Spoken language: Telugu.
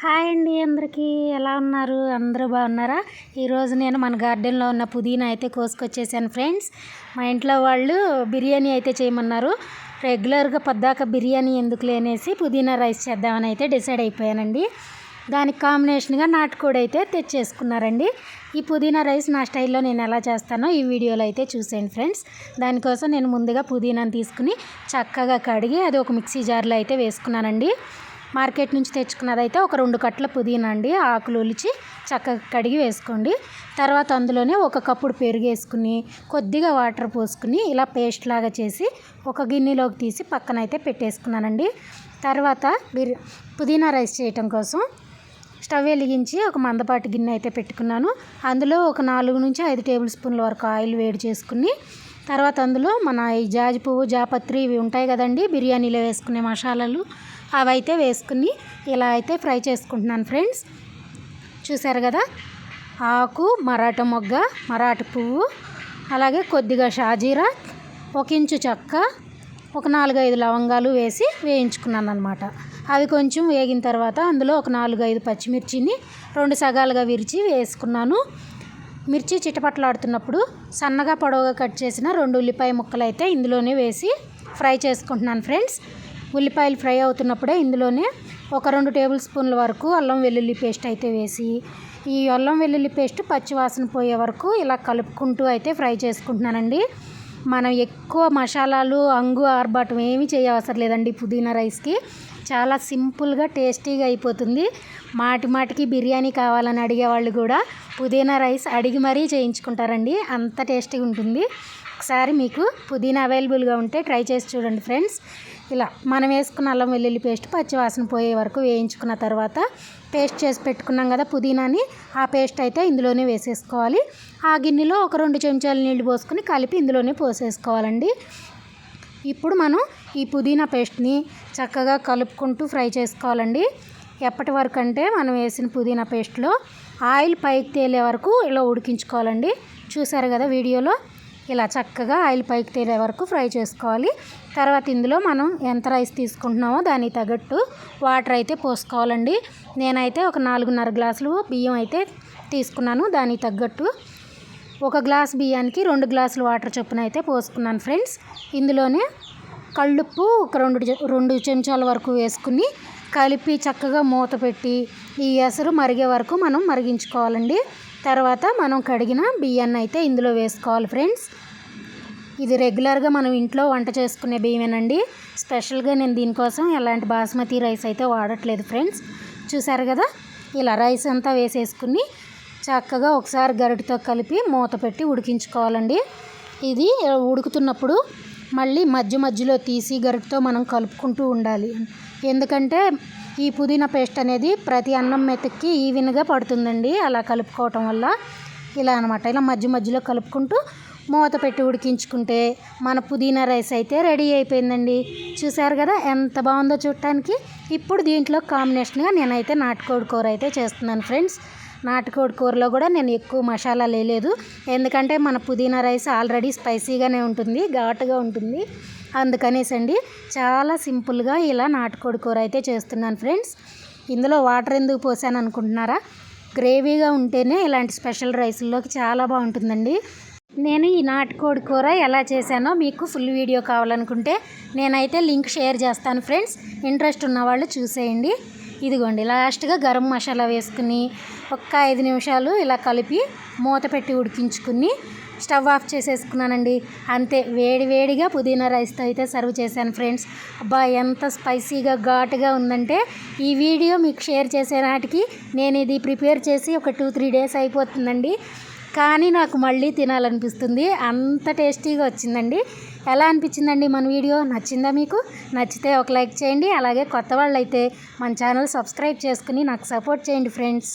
హాయ్ అండి అందరికీ. ఎలా ఉన్నారు? అందరూ బాగున్నారా? ఈరోజు నేను మన గార్డెన్లో ఉన్న పుదీనా అయితే కోసుకొచ్చేసాను ఫ్రెండ్స్. మా ఇంట్లో వాళ్ళు బిర్యానీ అయితే చేయమన్నారు. రెగ్యులర్గా పద్దాక బిర్యానీ ఎందుకు లేనేసి పుదీనా రైస్ చేద్దామని అయితే డిసైడ్ అయిపోయానండి. దానికి కాంబినేషన్గా నాటుకోడి అయితే తెచ్చేసుకున్నారండి. ఈ పుదీనా రైస్ నా స్టైల్లో నేను ఎలా చేస్తానో ఈ వీడియోలో అయితే చూసేయండి ఫ్రెండ్స్. దానికోసం నేను ముందుగా పుదీనాను తీసుకుని చక్కగా కడిగి అది ఒక మిక్సీ జార్లో అయితే వేసుకున్నానండి. మార్కెట్ నుంచి తెచ్చుకున్నదైతే ఒక రెండు కట్టల పుదీనా అండి. ఆకులు ఒలిచి చక్కగా కడిగి వేసుకోండి. తర్వాత అందులోనే ఒక కప్పుడు పెరుగు వేసుకుని కొద్దిగా వాటర్ పోసుకుని ఇలా పేస్ట్ లాగా చేసి ఒక గిన్నెలోకి తీసి పక్కన అయితే పెట్టేసుకున్నానండి. తర్వాత బిర్ పుదీనా రైస్ చేయటం కోసం స్టవ్ వెలిగించి ఒక మందపాటి గిన్నె అయితే పెట్టుకున్నాను. అందులో ఒక నాలుగు నుంచి ఐదు టేబుల్ స్పూన్ల వరకు ఆయిల్ వేడి చేసుకుని తర్వాత అందులో మన ఈ జాజి పువ్వు జాపత్రి ఇవి ఉంటాయి కదండి బిర్యానీలో వేసుకునే మసాలాలు అవైతే వేసుకుని ఇలా అయితే ఫ్రై చేసుకుంటున్నాను ఫ్రెండ్స్. చూసారు కదా? ఆకు మరాఠ మొగ్గ మరాఠ పువ్వు అలాగే కొద్దిగా షాజీరా ఒక ఇంచు చెక్క ఒక నాలుగైదు లవంగాలు వేసి వేయించుకున్నాను అనమాట అవి కొంచెం వేగిన తర్వాత అందులో ఒక నాలుగు ఐదు పచ్చిమిర్చిని రెండు సగాలుగా విరిచి వేసుకున్నాను. మిర్చి చిటపట్లాడుతున్నప్పుడు సన్నగా పొడవుగా కట్ చేసిన రెండు ఉల్లిపాయ ముక్కలు అయితే ఇందులోనే వేసి ఫ్రై చేసుకుంటున్నాను ఫ్రెండ్స్. ఉల్లిపాయలు ఫ్రై అవుతున్నప్పుడే ఇందులోనే ఒక రెండు టేబుల్ స్పూన్ల వరకు అల్లం వెల్లుల్లి పేస్ట్ అయితే వేసి ఈ అల్లం వెల్లుల్లి పేస్ట్ పచ్చివాసన పోయే వరకు ఇలా కలుపుకుంటూ అయితే ఫ్రై చేసుకుంటున్నానండి. మనం ఎక్కువ మసాలాలు అంగు ఆర్బాటం ఏమీ చేయవసరం లేదండి పుదీనా రైస్కి. చాలా సింపుల్గా టేస్టీగా అయిపోతుంది. మాటి మాటికి బిర్యానీ కావాలని అడిగే వాళ్ళు కూడా పుదీనా రైస్ అడిగి మరీ చేయించుకుంటారండి. అంత టేస్టీగా ఉంటుంది. ఒకసారి మీకు పుదీనా అవైలబుల్గా ఉంటే ట్రై చేసి చూడండి ఫ్రెండ్స్. ఇలా మనం వేసుకున్న అల్లం వెల్లుల్లి పేస్ట్ పచ్చివాసన పోయే వరకు వేయించుకున్న తర్వాత పేస్ట్ చేసి పెట్టుకున్నాం కదా పుదీనాని ఆ పేస్ట్ అయితే ఇందులోనే వేసేసుకోవాలి. ఆ గిన్నెలో ఒక రెండు చెంచాలు నీళ్ళు పోసుకొని కలిపి ఇందులోనే పోసేసుకోవాలండి. ఇప్పుడు మనం ఈ పుదీనా పేస్ట్ని చక్కగా కలుపుకుంటూ ఫ్రై చేసుకోవాలండి. ఎప్పటి వరకు అంటే మనం వేసిన పుదీనా పేస్ట్లో ఆయిల్ పైకి తేలే వరకు ఇలా ఉడికించుకోవాలండి. చూసారు కదా వీడియోలో? ఇలా చక్కగా ఆయిల్ పైకి తేలే వరకు ఫ్రై చేసుకోవాలి. తర్వాత ఇందులో మనం ఎంత రైస్ తీసుకుంటున్నామో దానికి తగ్గట్టు వాటర్ అయితే పోసుకోవాలండి. నేనైతే ఒక నాలుగున్నర గ్లాసులు బియ్యం అయితే తీసుకున్నాను. దానికి తగ్గట్టు ఒక గ్లాస్ బియ్యానికి రెండు గ్లాసులు వాటర్ చొప్పున అయితే పోసుకున్నాను ఫ్రెండ్స్. ఇందులోనే కళ్ళుప్పు ఒక రెండు రెండు చెంచాల వరకు వేసుకుని కలిపి చక్కగా మూత పెట్టి ఈ ఎసరు మరిగే వరకు మనం మరిగించుకోవాలండి. తర్వాత మనం కడిగిన బియ్యాన్ని అయితే ఇందులో వేసుకోవాలి ఫ్రెండ్స్. ఇది రెగ్యులర్గా మనం ఇంట్లో వంట చేసుకునే బియ్యమేనండి. స్పెషల్గా నేను దీనికోసం ఎలాంటి బాస్మతి రైస్ అయితే వాడట్లేదు ఫ్రెండ్స్. చూసారు కదా? ఇలా రైస్ అంతా వేసేసుకుని చక్కగా ఒకసారి గరిటతో కలిపి మూత పెట్టి ఉడికించుకోవాలండి. ఇది ఉడుకుతున్నప్పుడు మళ్ళీ మధ్య మధ్యలో తీసి గరిటతో మనం కలుపుకుంటూ ఉండాలి. ఎందుకంటే ఈ పుదీనా పేస్ట్ అనేది ప్రతి అన్నం మెతుక్కి ఈవెన్గా పడుతుందండి. అలా కలుపుకోవటం వల్ల ఇలా అనమాట ఇలా మధ్య మధ్యలో కలుపుకుంటూ మూత పెట్టి ఉడికించుకుంటే మన పుదీనా రైస్ అయితే రెడీ అయిపోయిందండి. చూసారు కదా ఎంత బాగుందో చూడటానికి. ఇప్పుడు దీంట్లో కాంబినేషన్గా నేనైతే నాటుకోడి కూర అయితే చేస్తున్నాను ఫ్రెండ్స్. నాటుకోడి కూరలో కూడా నేను ఎక్కువ మసాలా లేదు ఎందుకంటే మన పుదీనా రైస్ ఆల్రెడీ స్పైసీగానే ఉంటుంది ఘాటుగా ఉంటుంది. అందుకనేసి అండి చాలా సింపుల్గా ఇలా నాటుకోడి కూర అయితే చేస్తున్నాను ఫ్రెండ్స్. ఇందులో వాటర్ ఎందుకు పోసాను అనుకుంటున్నారా? గ్రేవీగా ఉంటేనే ఇలాంటి స్పెషల్ రైస్లోకి చాలా బాగుంటుందండి. నేను ఈ నాటుకోడి కూర ఎలా చేశానో మీకు ఫుల్ వీడియో కావాలనుకుంటే నేనైతే లింక్ షేర్ చేస్తాను ఫ్రెండ్స్. ఇంట్రెస్ట్ ఉన్న వాళ్ళు చూసేయండి. ఇదిగోండి లాస్ట్గా గరం మసాలా వేసుకుని ఒక్క ఐదు నిమిషాలు ఇలా కలిపి మూత పెట్టి ఉడికించుకుని స్టవ్ ఆఫ్ చేసేసుకున్నానండి. అంతే వేడి వేడిగా పుదీనా రైస్తో అయితే సర్వ్ చేశాను ఫ్రెండ్స్. అబ్బా ఎంత స్పైసీగా ఘాటుగా ఉందంటే ఈ వీడియో మీకు షేర్ చేసే నాటికి నేను ఇది ప్రిపేర్ చేసి ఒక టూ త్రీ డేస్ అయిపోతుందండి. కానీ నాకు మళ్ళీ తినాలనిపిస్తుంది. అంత టేస్టీగా వచ్చిందండి. ఎలా అనిపించిందండి మన వీడియో? నచ్చిందా మీకు? నచ్చితే ఒక లైక్ చేయండి. అలాగే కొత్త వాళ్ళు అయితే మన ఛానల్ సబ్స్క్రైబ్ చేసుకుని నాకు సపోర్ట్ చేయండి ఫ్రెండ్స్.